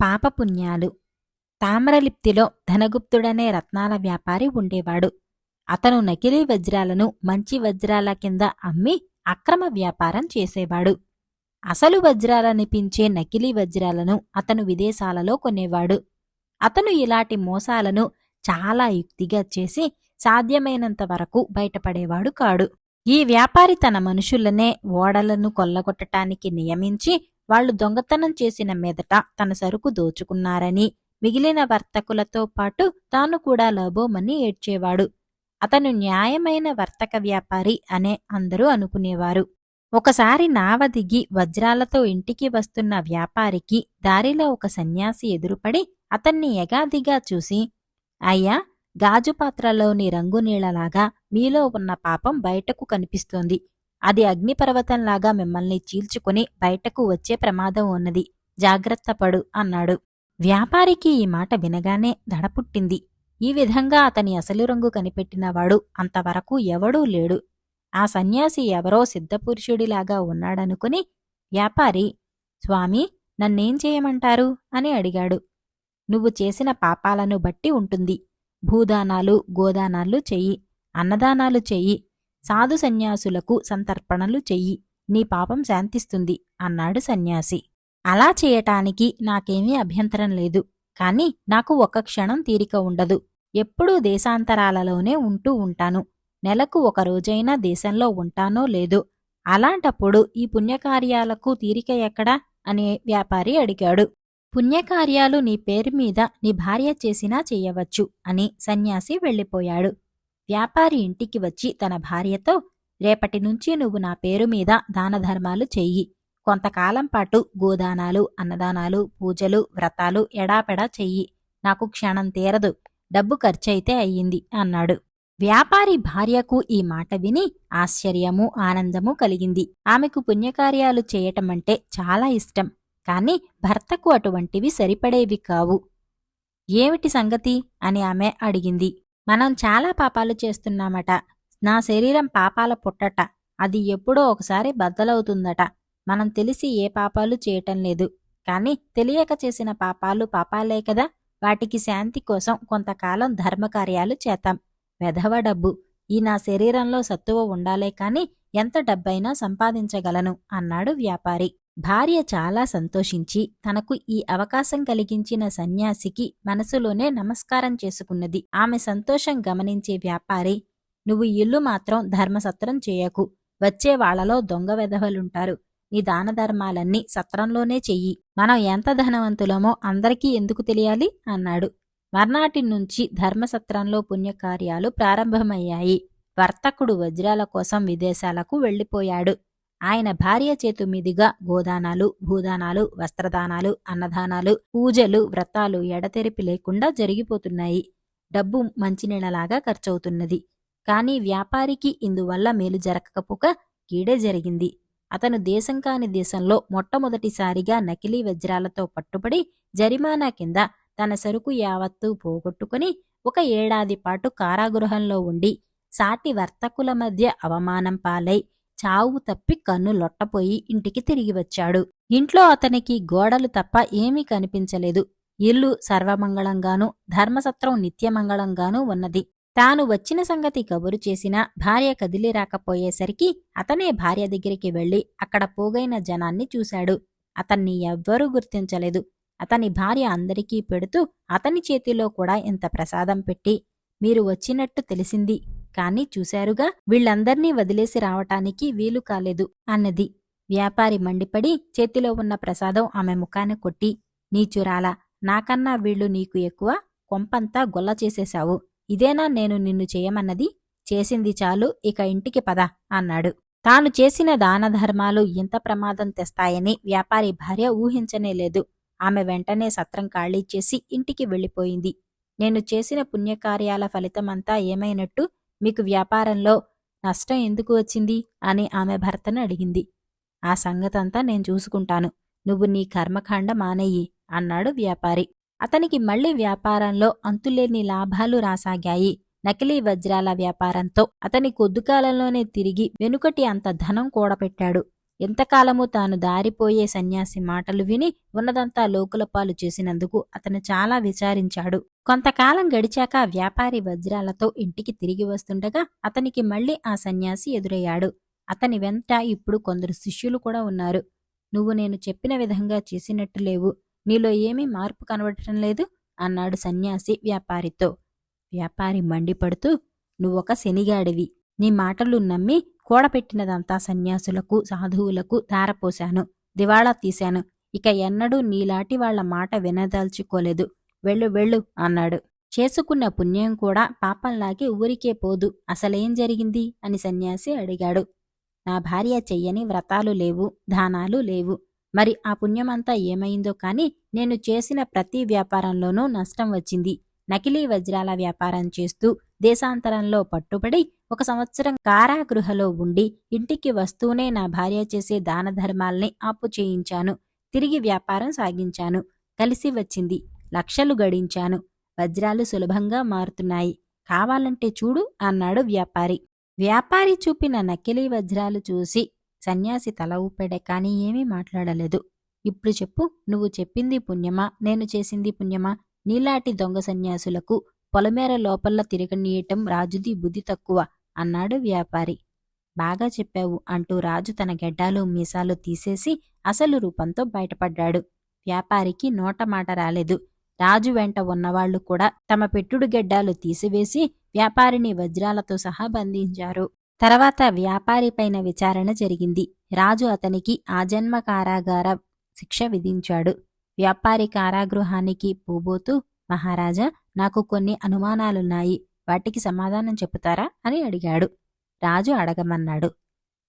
పాపపుణ్యాలు. తామ్రలిప్తిలో ధనగుప్తుడనే రత్నాల వ్యాపారి ఉండేవాడు. అతను నకిలీ వజ్రాలను మంచి వజ్రాల కింద అమ్మి అక్రమ వ్యాపారం చేసేవాడు. అసలు వజ్రాలనిపించే నకిలీ వజ్రాలను అతను విదేశాలలో కొనేవాడు. అతను ఇలాంటి మోసాలను చాలా యుక్తిగా చేసి సాధ్యమైనంత వరకు బయటపడేవాడు కాడు. ఈ వ్యాపారి తన మనుషులనే ఓడలను కొల్లగొట్టటానికి నియమించి వాళ్ళు దొంగతనం చేసిన మీదట తన సరుకు దోచుకున్నారని మిగిలిన వర్తకులతో పాటు తాను కూడా లబోమని ఏడ్చేవాడు. అతను న్యాయమైన వర్తక వ్యాపారి అనే అందరూ అనుకునేవారు. ఒకసారి నావ దిగి వజ్రాలతో ఇంటికి వస్తున్న వ్యాపారికి దారిలో ఒక సన్యాసి ఎదురుపడి అతన్ని ఎగాదిగా చూసి అయ్యా గాజు పాత్రలోని రంగునీళ్ళలాగా మీలో ఉన్న పాపం బయటకు కనిపిస్తోంది. అది అగ్నిపర్వతంలాగా మిమ్మల్ని చీల్చుకుని బయటకు వచ్చే ప్రమాదం ఉన్నది. జాగ్రత్తపడు అన్నాడు. వ్యాపారికి ఈ మాట వినగానే దడపుట్టింది. ఈ విధంగా అతని అసలు రంగు కనిపెట్టినవాడు అంతవరకు ఎవడూ లేడు. ఆ సన్యాసి ఎవరో సిద్ధపురుషుడిలాగా ఉన్నాడనుకుని వ్యాపారి స్వామి నన్నేం చేయమంటారు? అని అడిగాడు. నువ్వు చేసిన పాపాలను బట్టి ఉంటుంది. భూదానాలు గోదానాలు చెయ్యి అన్నదానాలు చెయ్యి సాధు సన్యాసులకు సంతర్పణలు చెయ్యి. నీ పాపం శాంతిస్తుంది అన్నాడు సన్యాసి. అలా చేయటానికి నాకేమీ అభ్యంతరం లేదు. కాని నాకు ఒక్క క్షణం తీరిక ఉండదు. ఎప్పుడూ దేశాంతరాలలోనే ఉంటూ ఉంటాను. నెలకు ఒక రోజైనా దేశంలో ఉంటానో లేదో? అలాంటప్పుడు ఈ పుణ్యకార్యాలకు తీరిక ఎక్కడా? అనే వ్యాపారి అడిగాడు. పుణ్యకార్యాలు నీ పేరు మీద నీ భార్య చేసినా చెయ్యవచ్చు అని సన్యాసి వెళ్ళిపోయాడు. వ్యాపారి ఇంటికి వచ్చి తన భార్యతో రేపటి నుంచి నువ్వు నా పేరు మీద దానధర్మాలు చెయ్యి. కొంతకాలం పాటు గోదానాలు అన్నదానాలు పూజలు వ్రతాలు ఎడాపెడా చెయ్యి. నాకు క్షణం తీరదు. డబ్బు ఖర్చయితే అయ్యింది అన్నాడు. వ్యాపారి భార్యకు ఈ మాట విని ఆశ్చర్యము ఆనందము కలిగింది. ఆమెకు పుణ్యకార్యాలు చేయటమంటే చాలా ఇష్టం. కాని భర్తకు అటువంటివి సరిపడేవి కావు. ఏమిటి సంగతి? అని ఆమె అడిగింది. మనం చాలా పాపాలు చేస్తున్నామట. నా శరీరం పాపాల పుట్టట. అది ఎప్పుడో ఒకసారి బద్దలవుతుందట. మనం తెలిసి ఏ పాపాలు చేయటం లేదు. కానీ తెలియక చేసిన పాపాలు పాపాలే కదా. వాటికి శాంతి కోసం కొంతకాలం ధర్మకార్యాలు చేతాం వెధవ డబ్బు. ఈ నా శరీరంలో సత్తువ ఉండాలే కాని ఎంత డబ్బైనా సంపాదించగలను అన్నాడు వ్యాపారి. భార్య చాలా సంతోషించి తనకు ఈ అవకాశం కలిగించిన సన్యాసికి మనసులోనే నమస్కారం చేసుకున్నది. ఆమె సంతోషం గమనించే వ్యాపారి నువ్వు ఇల్లు మాత్రం ధర్మసత్రం చేయకు. వచ్చే వాళ్ళలో దొంగ వెధవలుంటారు. నీ దాన ధర్మాలన్నీ సత్రంలోనే చెయ్యి. మనం ఎంత ధనవంతులమో అందరికీ ఎందుకు తెలియాలి? అన్నాడు. మర్నాటి నుంచి ధర్మసత్రంలో పుణ్యకార్యాలు ప్రారంభమయ్యాయి. వర్తకుడు వజ్రాల కోసం విదేశాలకు వెళ్ళిపోయాడు. ఆయన భార్య చేతు మీదుగా గోదానాలు భూదానాలు వస్త్రదానాలు అన్నదానాలు పూజలు వ్రతాలు ఎడతెరిపి లేకుండా జరిగిపోతున్నాయి. డబ్బు మంచినీళ్ళలాగా ఖర్చవుతున్నది. కానీ వ్యాపారికి ఇందువల్ల మేలు జరగకపోక కీడే జరిగింది. అతను దేశం కాని దేశంలో మొట్టమొదటిసారిగా నకిలీ వజ్రాలతో పట్టుబడి జరిమానా కింద తన సరుకు యావత్తూ పోగొట్టుకుని ఒక ఏడాది పాటు కారాగృహంలో ఉండి సాటి వర్తకుల మధ్య అవమానం పాలై చావు తప్పి కన్ను లొట్టపోయి ఇంటికి తిరిగి వచ్చాడు. ఇంట్లో అతనికి గోడలు తప్ప ఏమీ కనిపించలేదు. ఇల్లు సర్వమంగళంగానూ ధర్మసత్రం నిత్యమంగళంగానూ ఉన్నది. తాను వచ్చిన సంగతి కబురు చేసినా భార్య కదిలి రాకపోయేసరికి అతనే భార్య దగ్గరికి వెళ్ళి అక్కడ పోగైన జనాన్ని చూశాడు. అతన్ని ఎవ్వరూ గుర్తించలేదు. అతని భార్య అందరికీ పెడుతూ అతని చేతిలో కూడా ఇంత ప్రసాదం పెట్టి మీరు వచ్చినట్టు తెలిసింది. కాని చూశారుగా వీళ్ళందర్నీ వదిలేసి రావటానికి వీలు కాలేదు అన్నది. వ్యాపారి మండిపడి చేతిలో ఉన్న ప్రసాదం ఆమె ముఖాన కొట్టి నీచురాలా నాకన్నా వీళ్ళు నీకు ఎక్కువ కొంపంతా గొల్ల చేసేశావు. ఇదేనా నేను నిన్ను చేయమన్నది? చేసింది చాలు ఇక ఇంటికి పద అన్నాడు. తాను చేసిన దానధర్మాలు ఇంత ప్రమాదం తెస్తాయని వ్యాపారి భార్య ఊహించనే లేదు. ఆమె వెంటనే సత్రం ఖాళీ చేసి ఇంటికి వెళ్ళిపోయింది. నేను చేసిన పుణ్యకార్యాల ఫలితమంతా ఏమైనట్టు మీకు వ్యాపారంలో నష్టం ఎందుకు వచ్చింది? అని ఆమె భర్తను అడిగింది. ఆ సంగతంతా నేను చూసుకుంటాను. నువ్వు నీ కర్మకాండ మానేయి అన్నాడు వ్యాపారి. అతనికి మళ్ళీ వ్యాపారంలో అంతులేని లాభాలు రాసాగాయి. నకిలీ వజ్రాల వ్యాపారంతో అతని కొద్దుకాలంలోనే తిరిగి వెనుకటి అంత ధనం కూడపెట్టాడు ఎంతకాలము తాను దారిపోయే సన్యాసి మాటలు విని ఉన్నదంతా లోకులపాలు చేసినందుకు అతను చాలా విచారించాడు. కొంతకాలం గడిచాక వ్యాపారి వజ్రాలతో ఇంటికి తిరిగి వస్తుండగా అతనికి మళ్ళీ ఆ సన్యాసి ఎదురయ్యాడు. అతని వెంట ఇప్పుడు కొందరు శిష్యులు కూడా ఉన్నారు. నువ్వు నేను చెప్పిన విధంగా చేసినట్టు లేవు. నీలో ఏమీ మార్పు కనబడటం లేదు అన్నాడు సన్యాసి వ్యాపారితో. వ్యాపారి మండిపడుతూ నువ్వొక శనిగాడివి. నీ మాటలు నమ్మి కూడపెట్టినదంతా సన్యాసులకు సాధువులకు ధారపోశాను. దివాళా తీశాను. ఇక ఎన్నడూ నీలాటి వాళ్ళ మాట వినదల్చుకోలేదు. వెళ్ళు వెళ్ళు అన్నాడు. చేసుకున్న పుణ్యం కూడా పాపంలాగే ఊరికే పోదు. అసలేం జరిగింది? అని సన్యాసి అడిగాడు. నా భార్య చెయ్యని వ్రతాలు లేవు దానాలు లేవు. మరి ఆ పుణ్యమంతా ఏమైందో కాని నేను చేసిన ప్రతి వ్యాపారంలోనూ నష్టం వచ్చింది. నకిలీ వజ్రాల వ్యాపారం చేస్తూ దేశాంతరంలో పట్టుబడి ఒక సంవత్సరం కారాగృహలో ఉండి ఇంటికి వస్తూనే నా భార్య చేసే దాన ధర్మాల్ని ఆపు చేయించాను. తిరిగి వ్యాపారం సాగించాను. కలిసి వచ్చింది. లక్షలు గడించాను. వజ్రాలు సులభంగా మారుతున్నాయి. కావాలంటే చూడు అన్నాడు వ్యాపారి. వ్యాపారి చూపిన నకిలీ వజ్రాలు చూసి సన్యాసి తల ఊపాడే కాని ఏమీ మాట్లాడలేదు. ఇప్పుడు చెప్పు నువ్వు చెప్పింది పుణ్యమా? నేను చేసింది పుణ్యమా? నీలాటి దొంగ సన్యాసులకు పొలమేర లోపల తిరగనీయటం రాజుది బుద్ధి తక్కువ అన్నాడు వ్యాపారి. బాగా చెప్పావు అంటూ రాజు తన గెడ్డాలు మీసాలు తీసేసి అసలు రూపంతో బయటపడ్డాడు. వ్యాపారికి నోట మాట రాలేదు. రాజు వెంట ఉన్నవాళ్ళు కూడా తమ పెట్టుడు గెడ్డాలు తీసివేసి వ్యాపారిని వజ్రాలతో సహా బంధించారు. తర్వాత వ్యాపారిపైన విచారణ జరిగింది. రాజు అతనికి ఆజన్మ కారాగార శిక్ష విధించాడు. వ్యాపారి కారాగృహానికి పోబోతూ మహారాజా నాకు కొన్ని అనుమానాలున్నాయి. వాటికి సమాధానం చెబుతారా అని అడిగాడు. రాజు అడగమన్నాడు.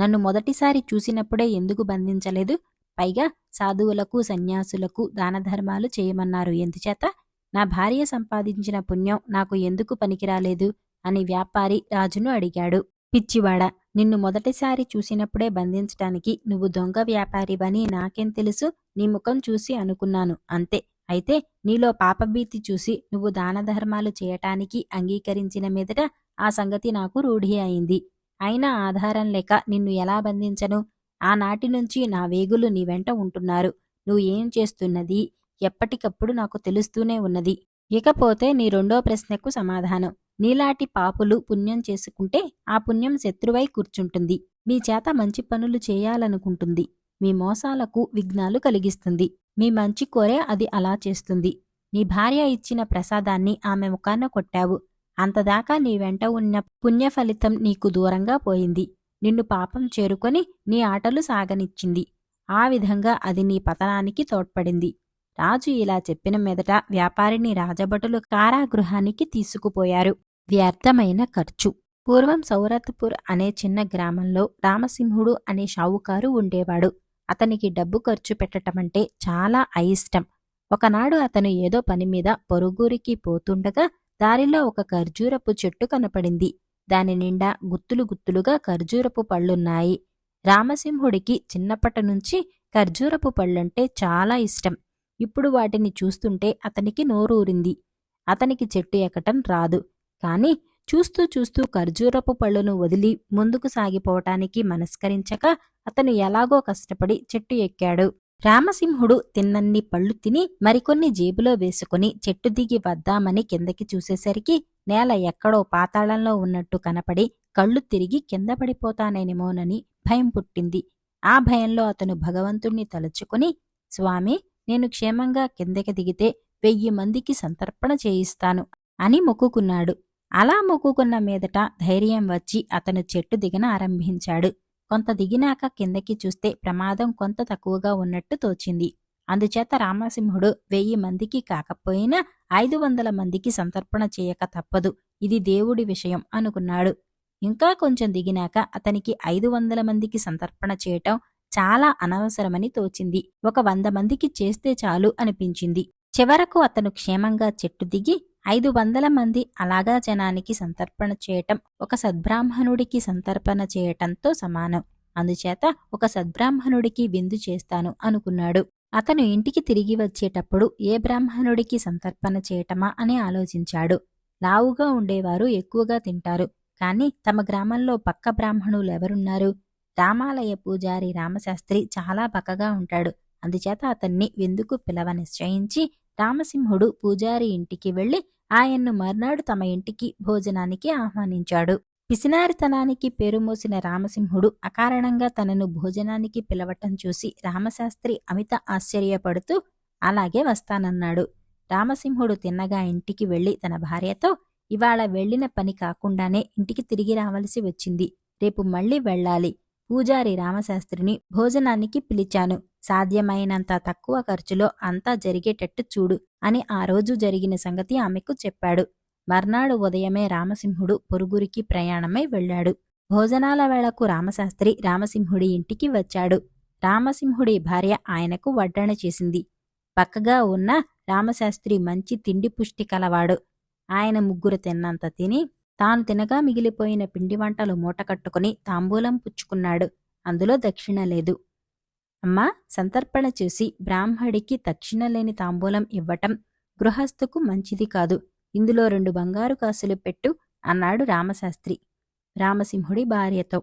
నన్ను మొదటిసారి చూసినప్పుడే ఎందుకు బంధించలేదు? పైగా సాధువులకు సన్యాసులకు దానధర్మాలు చేయమన్నారు. ఎందుచేత? నా భార్య సంపాదించిన పుణ్యం నాకు ఎందుకు పనికిరాలేదు? అని వ్యాపారి రాజును అడిగాడు. పిచ్చివాడ నిన్ను మొదటిసారి చూసినప్పుడే బంధించటానికి నువ్వు దొంగ వ్యాపారివని నాకేం తెలుసు? నీ ముఖం చూసి అనుకున్నాను అంతే. అయితే నీలో పాపభీతి చూసి నువ్వు దానధర్మాలు చేయటానికి అంగీకరించిన మీదట ఆ సంగతి నాకు రూఢి అయింది. అయినా ఆధారం లేక నిన్ను ఎలా బంధించను? ఆనాటి నుంచి నా వేగులు నీ వెంట ఉంటున్నారు. నువ్వు ఏం చేస్తున్నది? ఎప్పటికప్పుడు నాకు తెలుస్తూనే ఉన్నది. ఇకపోతే నీ రెండో ప్రశ్నకు సమాధానం. నీలాటి పాపులు పుణ్యం చేసుకుంటే ఆ పుణ్యం శత్రువై కూర్చుంటుంది. మీ చేత మంచి పనులు చేయాలనుకుంటుంది. మీ మోసాలకు విఘ్నాలు కలిగిస్తుంది. మీ మంచి కోరే అది అలా చేస్తుంది. నీ భార్య ఇచ్చిన ప్రసాదాన్ని ఆమె ముఖాన కొట్టావు. అంతదాకా నీ వెంట ఉన్న పుణ్య ఫలితం నీకు దూరంగా పోయింది. నిన్ను పాపం చేరుకొని నీ ఆటలు సాగనిచ్చింది. ఆ విధంగా అది నీ పతనానికి తోడ్పడింది. రాజు ఇలా చెప్పిన మీదట వ్యాపారిని రాజభటులు కారాగృహానికి తీసుకుపోయారు. వ్యర్థమైన ఖర్చు. పూర్వం సౌరత్పూర్ అనే చిన్న గ్రామంలో రామసింహుడు అనే షావుకారు ఉండేవాడు. అతనికి డబ్బు ఖర్చు పెట్టటమంటే చాలా అయిష్టం. ఒకనాడు అతను ఏదో పని మీద పొరుగురికి పోతుండగా దారిలో ఒక ఖర్జూరపు చెట్టు కనపడింది. దాని నిండా గుత్తులు గుత్తులుగా ఖర్జూరపు పళ్ళున్నాయి. రామసింహుడికి చిన్నప్పటి నుంచి ఖర్జూరపు పళ్ళంటే చాలా ఇష్టం. ఇప్పుడు వాటిని చూస్తుంటే అతనికి నోరూరింది. అతనికి చెట్టు ఎక్కటం రాదు. కాని చూస్తూ చూస్తూ ఖర్జూరపు పళ్ళును వదిలి ముందుకు సాగిపోవటానికి మనస్కరించక అతను ఎలాగో కష్టపడి చెట్టు ఎక్కాడు. రామసింహుడు తిన్నన్ని పళ్ళు తిని మరికొన్ని జేబులో వేసుకుని చెట్టు దిగి వద్దామని కిందకి చూసేసరికి నేల ఎక్కడో పాతాళంలో ఉన్నట్టు కనపడి కళ్ళు తిరిగి కింద పడిపోతానేమోనని భయం పుట్టింది. ఆ భయంలో అతను భగవంతుణ్ణి తలుచుకుని స్వామి నేను క్షేమంగా కిందకి దిగితే వెయ్యి మందికి సంతర్పణ చేయిస్తాను అని మొక్కుకున్నాడు. అలా మొక్కుకున్న మీదట ధైర్యం వచ్చి అతను చెట్టు దిగన ఆరంభించాడు. కొంత దిగినాక కిందకి చూస్తే ప్రమాదం కొంత తక్కువగా ఉన్నట్టు తోచింది. అందుచేత రామసింహుడు వెయ్యి మందికి కాకపోయినా ఐదు వందల మందికి సంతర్పణ చేయక తప్పదు. ఇది దేవుడి విషయం అనుకున్నాడు. ఇంకా కొంచెం దిగినాక అతనికి ఐదు వందల మందికి సంతర్పణ చేయటం చాలా అనవసరమని తోచింది. ఒక వంద మందికి చేస్తే చాలు అనిపించింది. చివరకు అతను క్షేమంగా చెట్టు దిగి ఐదు వందల మంది అలాగా జనానికి సంతర్పణ చేయటం ఒక సద్బ్రాహ్మణుడికి సంతర్పణ చేయటంతో సమానం. అందుచేత ఒక సద్బ్రాహ్మణుడికి విందు చేస్తాను అనుకున్నాడు. అతను ఇంటికి తిరిగి వచ్చేటప్పుడు ఏ బ్రాహ్మణుడికి సంతర్పణ చేయటమా అని ఆలోచించాడు. లావుగా ఉండేవారు ఎక్కువగా తింటారు. కాని తమ గ్రామంలో పక్క బ్రాహ్మణులు ఎవరున్నారు? రామాలయ పూజారి రామశాస్త్రి చాలా బక్కగా ఉంటాడు. అందుచేత అతన్ని విందుకు పిలవ నిశ్చయించి రామసింహుడు పూజారి ఇంటికి వెళ్ళి ఆయన్ను మర్నాడు తమ ఇంటికి భోజనానికి ఆహ్వానించాడు. పిసినారితనానికి పేరుమోసిన రామసింహుడు అకారణంగా తనను భోజనానికి పిలవటం చూసి రామశాస్త్రి అమిత ఆశ్చర్యపడుతూ అలాగే వస్తానన్నాడు. రామసింహుడు తిన్నగా ఇంటికి వెళ్ళి తన భార్యతో ఇవాళ వెళ్ళిన పని కాకుండానే ఇంటికి తిరిగి రావలసి వచ్చింది. రేపు మళ్ళీ వెళ్ళాలి పూజారి రామశాస్త్రిని భోజనానికి పిలిచాను. సాధ్యమైనంత తక్కువ ఖర్చులో అంతా జరిగేటట్టు చూడు అని ఆ రోజు జరిగిన సంగతి ఆమెకు చెప్పాడు. మర్నాడు ఉదయమే రామసింహుడు పొరుగురికి ప్రయాణమై వెళ్ళాడు. భోజనాల వేళకు రామశాస్త్రి రామసింహుడి ఇంటికి వచ్చాడు. రామసింహుడి భార్య ఆయనకు వడ్డన చేసింది. పక్కగా ఉన్న రామశాస్త్రి మంచి తిండి పుష్టి కలవాడు. ఆయన ముగ్గురు తిన్నంత తిని తాను తినగా మిగిలిపోయిన పిండి వంటలు మూటకట్టుకుని తాంబూలం పుచ్చుకున్నాడు. అందులో దక్షిణ లేదు. అమ్మా సంతర్పణ చేసి బ్రాహ్మడికి దక్షిణ లేని తాంబూలం ఇవ్వటం గృహస్థుకు మంచిది కాదు. ఇందులో రెండు బంగారు కాసులు పెట్టు అన్నాడు రామశాస్త్రి. రామసింహుడి భార్యతో.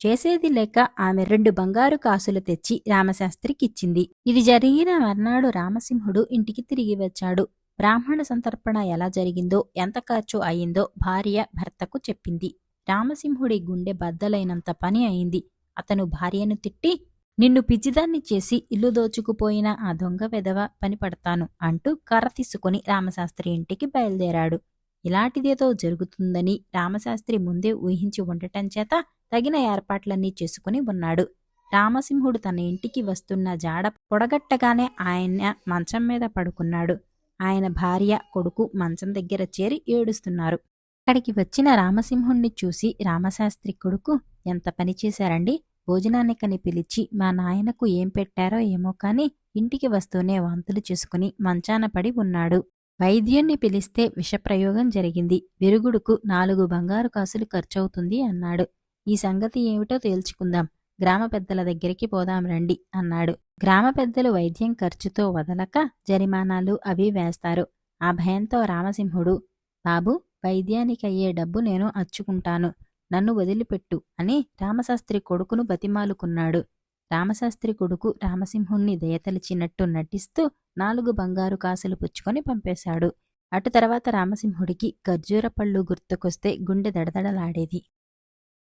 చేసేది లేక ఆమె రెండు బంగారు కాసులు తెచ్చి రామశాస్త్రికిచ్చింది. ఇది జరిగిన మర్నాడు రామసింహుడు ఇంటికి తిరిగి వచ్చాడు. బ్రాహ్మణ సంతర్పణ ఎలా జరిగిందో ఎంత ఖర్చు అయిందో భార్య భర్తకు చెప్పింది. రామసింహుడి గుండె బద్దలైనంత పని అయింది. అతను భార్యను తిట్టి నిన్ను పిచ్చిదాన్ని చేసి ఇల్లు దోచుకుపోయిన ఆ దొంగ వెధవ పని పడతాను అంటూ కర్ర తీసుకుని రామశాస్త్రి ఇంటికి బయలుదేరాడు. ఇలాంటిదేదో జరుగుతుందని రామశాస్త్రి ముందే ఊహించి ఉండటం చేత తగిన ఏర్పాట్లన్నీ చేసుకుని ఉన్నాడు. రామసింహుడు తన ఇంటికి వస్తున్న జాడ పొడగట్టగానే ఆయన మంచం మీద పడుకున్నాడు. ఆయన భార్య కొడుకు మంచం దగ్గర చేరి ఏడుస్తున్నారు. అక్కడికి వచ్చిన రామసింహుణ్ణి చూసి రామశాస్త్రి కొడుకు ఎంత పని చేశారండి? భోజనానికని పిలిచి మా నాయనకు ఏం పెట్టారో ఏమో కాని ఇంటికి వస్తూనే వాంతులు చేసుకుని మంచాన పడి ఉన్నాడు. వైద్యుణ్ణి పిలిస్తే విషప్రయోగం జరిగింది. విరుగుడుకు నాలుగు బంగారు కాసులు ఖర్చవుతుంది అన్నాడు. ఈ సంగతి ఏమిటో తేల్చుకుందాం. గ్రామ పెద్దల దగ్గరికి పోదాం రండి అన్నాడు. గ్రామ పెద్దలు వైద్యం ఖర్చుతో వదలక జరిమానాలు అవి వేస్తారు. ఆ భయంతో రామసింహుడు బాబు వైద్యానికయ్యే డబ్బు నేను అచ్చుకుంటాను. నన్ను వదిలిపెట్టు అని రామశాస్త్రి కొడుకును బతిమాలుకున్నాడు. రామశాస్త్రి కొడుకు రామసింహుణ్ణి దయతలిచినట్టు నటిస్తూ నాలుగు బంగారు కాసులు పుచ్చుకొని పంపేశాడు. అటు తర్వాత రామసింహుడికి ఖర్జూర పళ్ళు గుర్తుకొస్తే గుండె దడదడలాడేది.